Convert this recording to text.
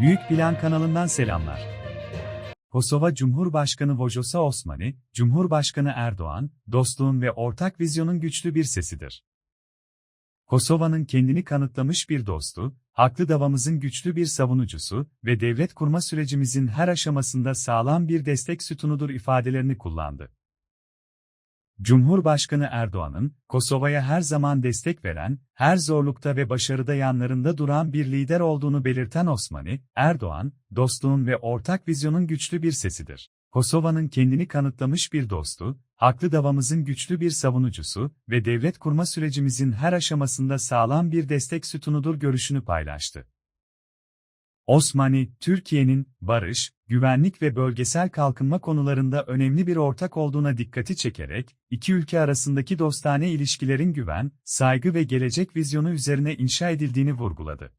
Büyük Plan kanalından selamlar. Kosova Cumhurbaşkanı Vojosa Osmani, Cumhurbaşkanı Erdoğan, dostluğun ve ortak vizyonun güçlü bir sesidir. Kosova'nın kendini kanıtlamış bir dostu, haklı davamızın güçlü bir savunucusu ve devlet kurma sürecimizin her aşamasında sağlam bir destek sütunudur ifadelerini kullandı. Cumhurbaşkanı Erdoğan'ın, Kosova'ya her zaman destek veren, her zorlukta ve başarıda yanlarında duran bir lider olduğunu belirten Osmani, Erdoğan, dostluğun ve ortak vizyonun güçlü bir sesidir. Kosova'nın kendini kanıtlamış bir dostu, haklı davamızın güçlü bir savunucusu ve devlet kurma sürecimizin her aşamasında sağlam bir destek sütunudur görüşünü paylaştı. Osmani, Türkiye'nin barış, güvenlik ve bölgesel kalkınma konularında önemli bir ortak olduğuna dikkati çekerek, iki ülke arasındaki dostane ilişkilerin güven, saygı ve gelecek vizyonu üzerine inşa edildiğini vurguladı.